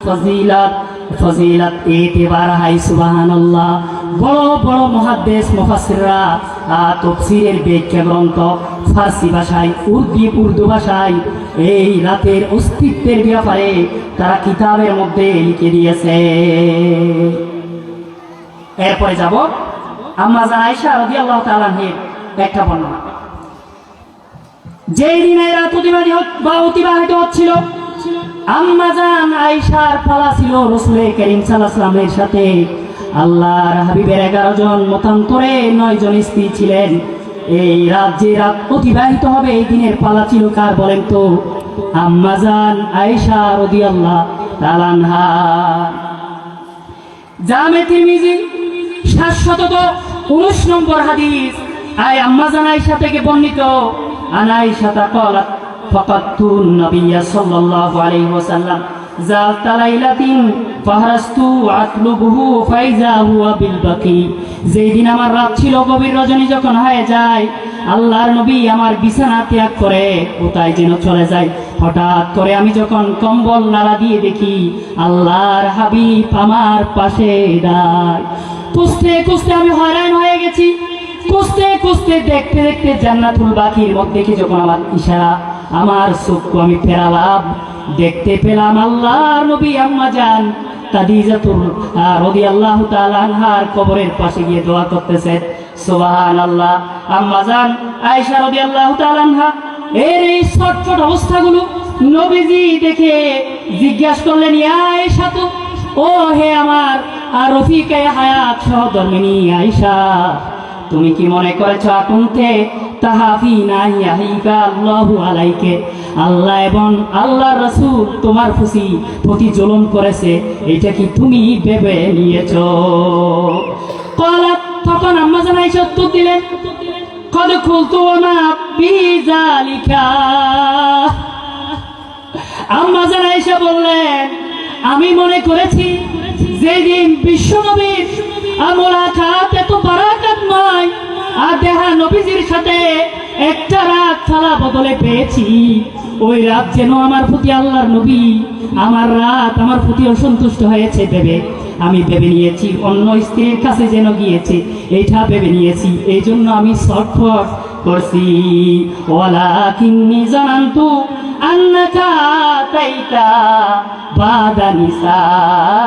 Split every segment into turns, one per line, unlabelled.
ফজিলত ফজিলত হাই বড় বড় মহাদেশ তফসিরের ব্যাখ্যা গ্রন্থ ফার্সি ভাষায়, উর্দু উর্দু ভাষায় এই রাতের অস্তিত্বের ব্যাপারে তারা কিতাবের মধ্যে লিখে দিয়েছে। এরপরে যাব আম্মা জান আয়েশা রাদিয়াল্লাহু তাআলা একটা বর্ণনা। যেই দিনে বা অতিবাহিত হচ্ছিল আম্মাজান আয়েশার পালা ছিল রসুল করিম সাল্লাহামের সাথে। আল্লাহর হাবিবের এগারো জন মতান্তরে নয় জন স্ত্রী ছিলেন। এই রাত যে রাত অতিবাহিত হবে, এই দিনের পালা ছিল কার বলেন তো? আম্মাজান আয়েশা রদি আল্লাহ তালানহা জামে তিরমিজি সাতশত উনিশ নম্বর হাদিস। আয় আম্মাজান আয়েশা থেকে বর্ণিত আনাইশা তা কলাত ফাকাতুন আমার রাত ছিল গভীর রজনী যখন হয়ে যায়, আল্লাহর নবী আমার বিছানা ত্যাগ করে কোথায় যেন চলে যায়। হঠাৎ করে আমি যখন কম্বল নাড়া দিয়ে দেখি, আল্লাহর হাবিব আমার পাশে দাঁড় কুস্তে কুস্তে আমি হয়রান হয়ে গেছি। কুস্তে কুস্তে দেখতে দেখতে জান্নাতুল বাকির মধ্যে কি যখন আমার ইশারা আমার চক্ষু আমি ফেরালাম। দেখতে পেলাম আল্লাহ, নবী আম্মা যান কবরের পাশে গিয়ে দোয়া করতেছে। এই ছটফট অবস্থাগুলো নবীজি দেখে জিজ্ঞাসা করলেন তো, ও হে আমার আয়েশা, তুমি কি মনে করেছ আকুন্তে আলাইকে। আল্লাহ এবং আল্লাহ রসুল তোমার খুশি প্রতি জুলুম করেছে, এটা কি তুমি ভেবে নিয়েছ? কলাত, তখন আম্মা জানাই উত্তর দিলেন কদ খুলতু না বিজালিকা আম্মা জানা এসে বললেন, আমি মনে করেছি, যেদিন বিশ্ব নবীর মোলাকাত এত বারাকাত নয় আর দেহা নবীজির সাথে একটা রাত থালা বদলে পেয়েছি। ওই রাত যেন আমার প্রতি আল্লাহর নবী, আমার রাত আমার প্রতি অসন্তুষ্ট হয়েছে দেবে আমি ভেবে নিয়েছি, অন্য স্ত্রীর কাছে যেন গিয়েছে, এইটা ভেবে নিয়েছি এই জন্য আমি ছটফট করছি। ওলা কিন্নি জানান্তু আন্নাকা তাইতা বাদা নিসাইকা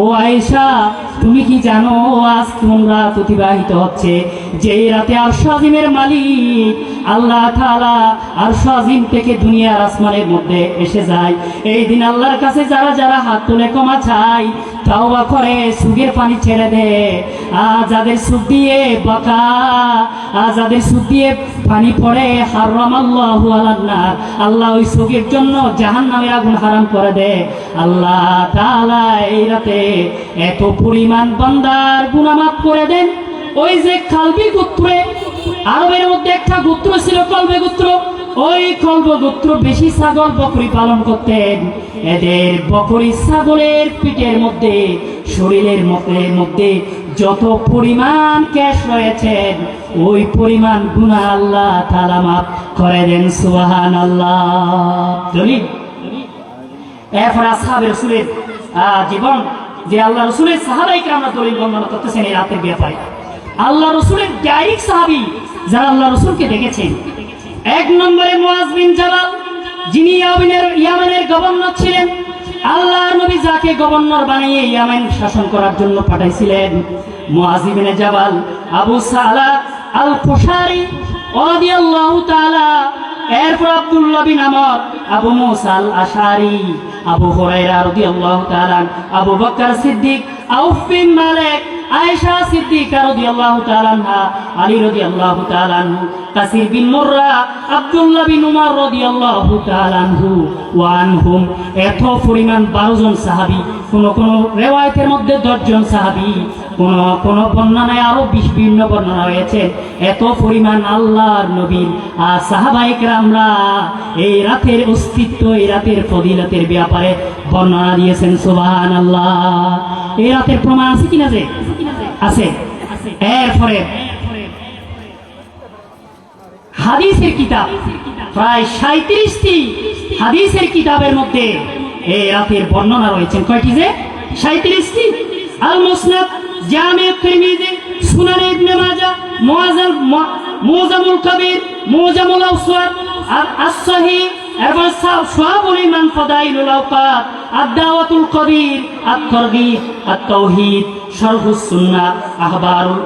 ও আয়েশা, তুমি কি জানো আজ কোন রাত অতিবাহিত হচ্ছে? যে রাতে আরশাজিমের মালিক আল্লাহ তাআলা আরশাজিম থেকে দুনিয়ার আসমানের মধ্যে এসে যায়। এই দিন আল্লাহর কাছে যারা যারা হাত তুলে ক্ষমা চায় তাওবা করে, সুগের পানি ছেড়ে দে। আর যাদের সুদ দিয়ে বাঁকা আর যাদের সুদ দিয়ে পানি পড়ে, হারাম আল্লাহ আল্লাহ ওই সুগের জন্য জাহান নামের আগুন হারাম করে দে। আল্লাহ তাআলা এই রাতে এত পরিমাণ বান্দার গুনামাফ করে দেন। ওই যে কালবি গোত্রে, আরবের মধ্যে একটা গোত্র ছিল, কলবে গোত্র। ওই কল্প গোত্র বেশি ছাগল বকরি পালন করতেন। এদের বকরি ছাগলের পিঠের মধ্যে, শরীরের মধ্যে মধ্যে যত পরিমাণ ক্যাশ রয়েছেন ওই পরিমাণ গুণা আল্লাহ তালা মাফ করে দেন সুহান আল্লাহ দলিল? এরপর আসহাবের রসুলের জীবন, যে আল্লাহ রসুলের সাহাবাইকে আমরা দলিল বর্ণনা করতেছেন এই রাতের ব্যাপারে। আল্লাহ রসুলের ডাইরেক্ট সাহাবি যারা আল্লাহ রসুলকে দেখেছেন এক নম্বরে মোয়াজবিন জাবাল যিনি ইয়ামেনের ইয়ামেনের গভর্নর ছিলেন। আল্লাহ নবী যাকে গভর্নর বানিয়ে ইয়ামেন শাসন করার জন্য পাঠাইছিলেন। মোয়াজিবিনে জাবাল, আবু সালা আল খুশারি রাদিয়াল্লাহু তাআলা এরপর আব্দুল্লাহ বিন আমর, আবু মুসাল আশারি আবু হুরায়রা রাদিয়াল্লাহু তাআলা আবু বকর সিদ্দিক, আউফ বিন মালিক, আয়েশা সিদ্দিকা রাদিয়াল্লাহু তাআলা আলী রাদিয়াল্লাহু তাআলা কাসির বিন মুররা, আব্দুল্লাহ বিন উমর রাদিয়াল্লাহু তাআলা আনহু ওয়া আনহুম। এত পরিমাণ 12 জন সাহাবী, কোন কোন রিওয়ায়াতের মধ্যে 10 জন সাহাবী। কোন কোন বর্ণনায় আরও বিভিন্ন বর্ণনা রয়েছে। এত পরিমাণ আল্লাহর নবীর আর সাহাবাহিক রামরা এই রাতের অস্তিত্ব, এই রাতের ফদিলতের ব্যাপারে বর্ণনা দিয়েছেন সুবাহান আল্লাহ এই রাতের প্রমাণ আছে কিনা যে? আছে। এরপরে হাদিসের কিতাব, প্রায় সাঁত্রিশটি হাদিসের কিতাবের মধ্যে এই রাতের বর্ণনা রয়েছেন কয়টি যে? সাঁত্রিশটি আল মুসনাদ জামে তিরমিজি, সুনান ইবনে মাজাহ মুআজাল মুজামুল কবির, মুজামুল আওসাদ আর as-sahih এরপর সাহাবুল ইমান ফাদাইলুল আওকাত আদ-দাওয়াতুল কবির, আত-তারগীব, আত-তাওহীদ শারহুস সুন্নাহ আহবারুল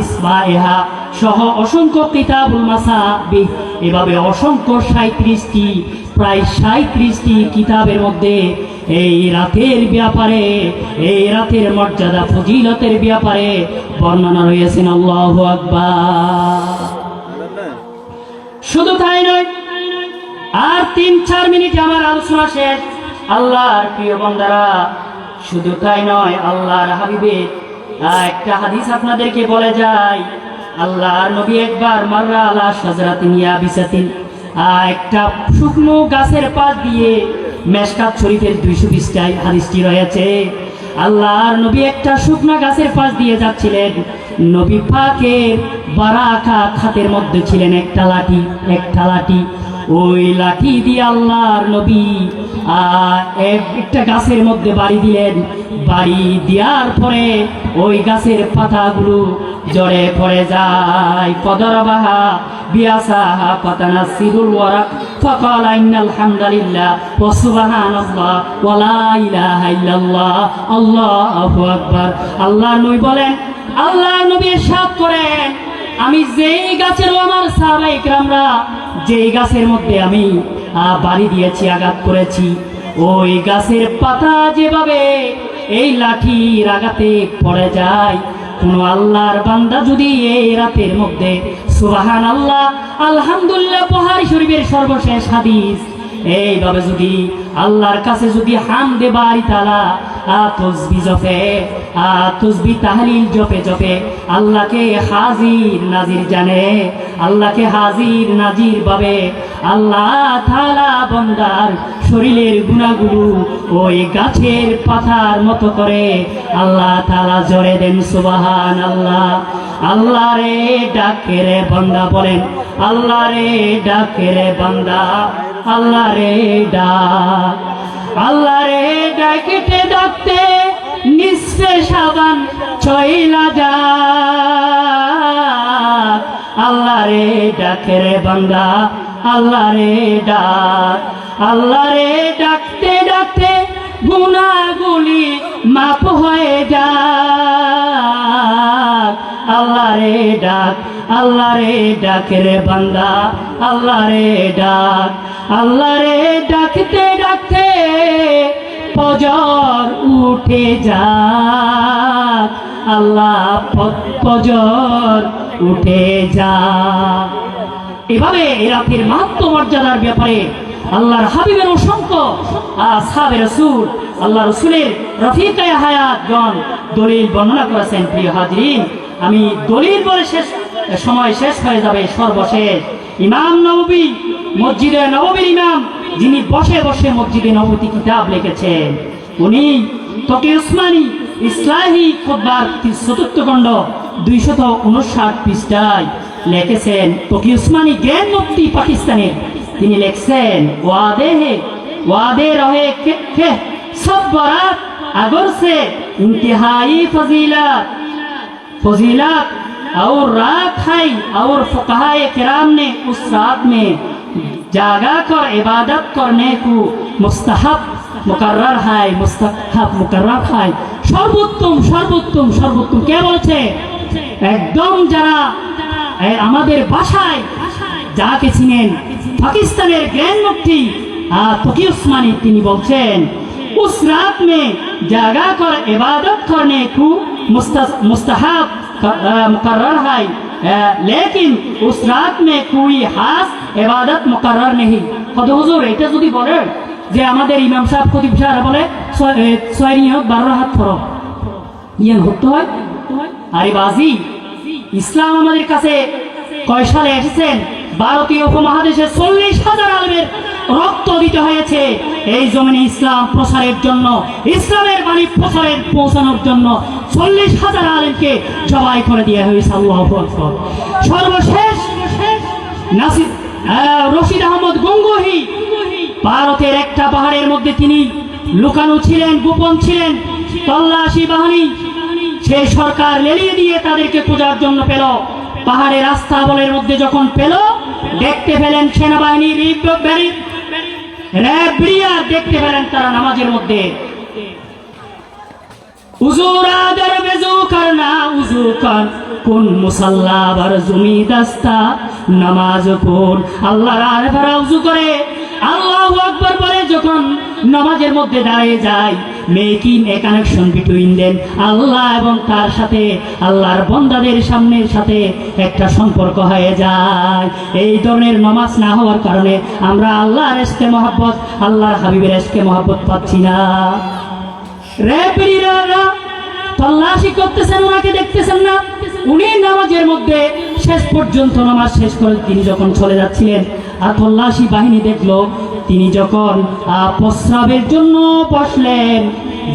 ইসমাইহা সহ অসংখ্য কিতাবুল মাসাবি এভাবে অসংখ্য সাঁত্রিশটি প্রায় সাঁত্রিশটি কিতাবের মধ্যে এই রাতের ব্যাপারে এই রাতের মর্যাদা ফজিলতের ব্যাপারে বর্ণনা রয়েছেন আল্লাহ শুধু তাই নয় আর তিন চার মিনিট আমার আলোচনা শেষ। আল্লাহর প্রিয় বন্দারা শুধু তাই নয় আল্লাহর হাবিবের আহ, একটা হাদিস আপনাদেরকে বলে যায় আল্লাহর নবী একবার মাররা আলা সাজরাতিন ইয়া বিসাতিন আহ, একটা শুকনো গাছের পাশ দিয়ে মেশকাত শরীফের দুইশো বিশটায় হাদিসটি রয়েছে? আল্লাহর নবী একটা শুকনা গাছের পাশ দিয়ে যাচ্ছিলেন। নবী পাকের বারাকা খাতের মধ্যে ছিলেন একটা লাঠি একটা লাঠি। ওই লাঠি দিয়ে আল্লাহর নবী আহ, এক- একটা গাছের মধ্যে বাড়ি দিলেন বাড়ি দেওয়ার পরে ওই গাছের পাতাগুলো জড়ে পড়ে যায় পদরবাহা বিয়াসাহা পাতানা সিরুল ওয়ারাক فقال إن الحمد لله وسبحان الله ولا إله إلا الله الله أكبر আল্লাহ নবী বলেন আল্লাহ নবী সাত করেন আমি যেই গাছের আমার সাহাবাই ইকরামরা, যেই গাছের মধ্যে আমি বাড়ি দিয়েছি, আঘাত করেছি, ওই গাছের পাতা যেভাবে এই লাঠির আঘাতে পড়ে যায়, কোন আল্লাহর বান্দা যদি এই রাতের মধ্যে সুবাহান আল্লাহ আলহামদুলিল্লাহ বহারি শরীফের সর্বশেষ হাদিস এইভাবে যদি আল্লাহর কাছে যদি হাম দে বাড়ি তালা, আ তসবি জপে, আ তাহলিল জপে জপে, আল্লাহকে হাজির নাজির জানে, আল্লাহকে হাজির নাজির ভাবে, আল্লাহ থালা বন্দার শরীরের গুণাগুলো ওই গাছের পাথার মতো করে আল্লাহ তালা জরে দেন সুবাহান আল্লাহ আল্লাহ রে ডাকে রে বন্দা বলেন আল্লাহ রে ডাকে রে বন্দা। আল্লাহ রে ডাক আল্লাহ রে ডাকতে ডাকতে নিঃশ্বে সাবান ছয়লা যা আল্লাহ রে ডাকে রে বান্দা আল্লাহ রে ডাক। আল্লাহ রে ডাকতে ডাকতে গুনাগুলি মাপ হয়ে যাক। আল্লাহ রে ডাক আল্লাহ রে ডাকে রে বান্দা আল্লাহ রে ডাক আল্লাহ রে ডাকতে ডাকতে পজর উঠে যাক আল্লাহ পজর উঠে যা। এভাবে রাতের মাহাত্ম মর্যাদার ব্যাপারে আল্লাহর হাবিবের অসংখ্য সাবে রসুল, আল্লাহ রসুলের রফিকায় হায়াতগণ দলিল বর্ণনা করেছেন, প্রিয় হাজরিন। আমি দলিল বলে শেষ সময় শেষ হয়ে যাবে সর্বশেষ। ইমাম নবী, মসজিদে নবীর ইমাম, যিনি বসে বসে মসজিদে নবতি কিতাব লিখেছেন। উনি তোকে উসমানী ইসলামী খুববার চতুর্থ খণ্ড দুইশত উনষাট পৃষ্ঠায় লিখেছেন। তোকে উসমানী জ্ঞান মুক্তি পাকিস্তানের তিনি লিখছেন, ওয়াদে হে, ওয়াদে রহে কে সব বরাত আগর সে ইন্তেহাই ফজিলাত ফজিলাত और रात है और फकाए किराम ने उस रात में जागा कर इबादत करने को मुस्तहब मुकर्रर है मुस्तहब मुकर्रर है সর্বোত্তম সর্বোত্তম সর্বোত্তম কে বলছে একদম যারা এ, আমাদের বাসায় যাকে চিনেন পাকিস্তানের গ্র্যান্ড মুফতি তকি উসমানী তিনি বলছেন उस रात में जागा कर इबादत करने को मुस्त- मुस्तहब मुकर्रर है अ, लेकिन उस रात में कोई खास इबादत मुकर्रर नहीं কত হুজুর এটা যদি বলে যে আমাদের ইমাম সাহেব খতিব সাহেব বলে ছয়- এ, ছয় নিয়ত বারো হাত ফরক ইয়ান হতে হয় আরে বাজি ইসলাম আমাদের কাছে কয় সালে এসেছেন ভারতীয় উপমহাদেশে চল্লিশ হাজার আলমের রক্ত দিতে হয়েছে এই জমিনে ইসলাম প্রসারের জন্য ইসলামের বাণী প্রসারের পৌঁছানোর জন্য চল্লিশ হাজার আলেমকে জবাই করে দেওয়া হয়েছে আল্লাহ। সর্বশেষ নাসির রশিদ আহমদ গঙ্গোহী ভারতের একটা পাহাড়ের মধ্যে তিনি লুকানো ছিলেন গোপন ছিলেন তল্লাশি বাহিনী সেই সরকার লেলিয়ে দিয়ে তাদেরকে খোঁজার জন্য পেল পাহাড়ের রাস্তা বলের মধ্যে যখন পেল দেখতে পেলেন সেনাবাহিনী রিপ ব্যারি- র্যাব ব্রিয়ার দেখতে পেলেন তারা নামাজের মধ্যে কোন মুসাল্লা জমি দাস্তা? নামাজ কোন আল্লাহর আর ভরা উজু করে। আল্লাহ আকবর বলে, যখন নামাজের মধ্যে দাঁড়িয়ে যায়, making a connection between then আল্লাহ এবং তার সাথে, আল্লাহর বন্দাদের সামনের সাথে একটা সম্পর্ক হয়ে যায়। এই ধরনের নামাজ না হওয়ার কারণে আমরা আল্লাহর এসকে মহাব্বত, আল্লাহর হাবিবের এসকে মহাব্বত পাচ্ছি না। তল্লাশি করতেছেন দেখতেছেন না। উনি নামাজের মধ্যে শেষ পর্যন্ত নামাজ শেষ করে তিনি যখন চলে আর তল্লাশি বাহিনী দেখল, তিনি যখন প্রস্রাবের জন্য বসলেন,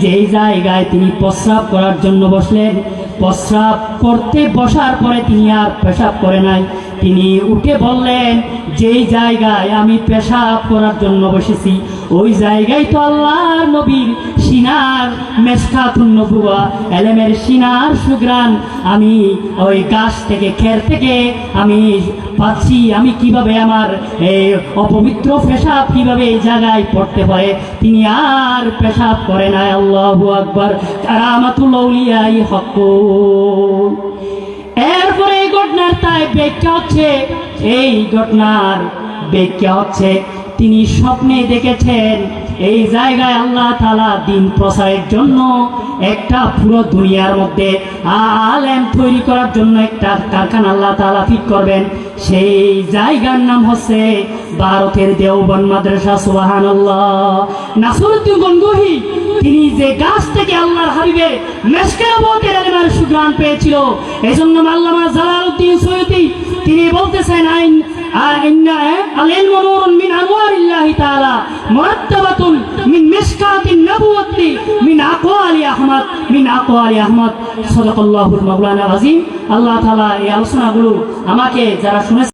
যেই জায়গায় তিনি প্রস্রাব করার জন্য বসলেন, প্রস্রাব করতে বসার পরে তিনি আর পেশাব করে নাই। তিনি উঠে বললেন যেই জায়গায় আমি পেশাব করার জন্য বসেছি, ওই জায়গায় তো আল্লাহ নবীর সিনার মেসকাতুন নবুয়া এলেমের সিনার সুগ্রান আমি ওই গাছ থেকে, খের থেকে আমি পাচ্ছি। আমি কীভাবে আমার এই অপবিত্র পেশাব কীভাবে এই জায়গায় পড়তে পারে তিনি আর পেশাব করে নাই, আল্লাহ আকবর। কারামাতুল আউলিয়াই হক। এরপরে ঘটনার তাই ব্যাখ্যা হচ্ছে, এই ঘটনার ব্যাখ্যা হচ্ছে, তিনি স্বপ্নে দেখেছেন, এই জায়গায় আল্লাহ তালা দিন জন্য একটা পুরো দুনিয়ার মধ্যে আলেম তৈরি করার জন্য একটা কারখানা আল্লাহ তালা করবেন। সেই জায়গার নাম হচ্ছে ভারতের দেওবন মাদ্রাসা সুবাহান নাসরুদ্দিন গঙ্গোহী, তিনি যে গাছ থেকে আল্লাহর হাবিবের মেসকাবতের আলিমার সুগ্রাণ পেয়েছিল। এই জন্য আল্লামা জালালউদ্দিন সৈয়দি, তিনি বলতেছেন, আইন আল্লাহ আমাকে যারা শুনেছে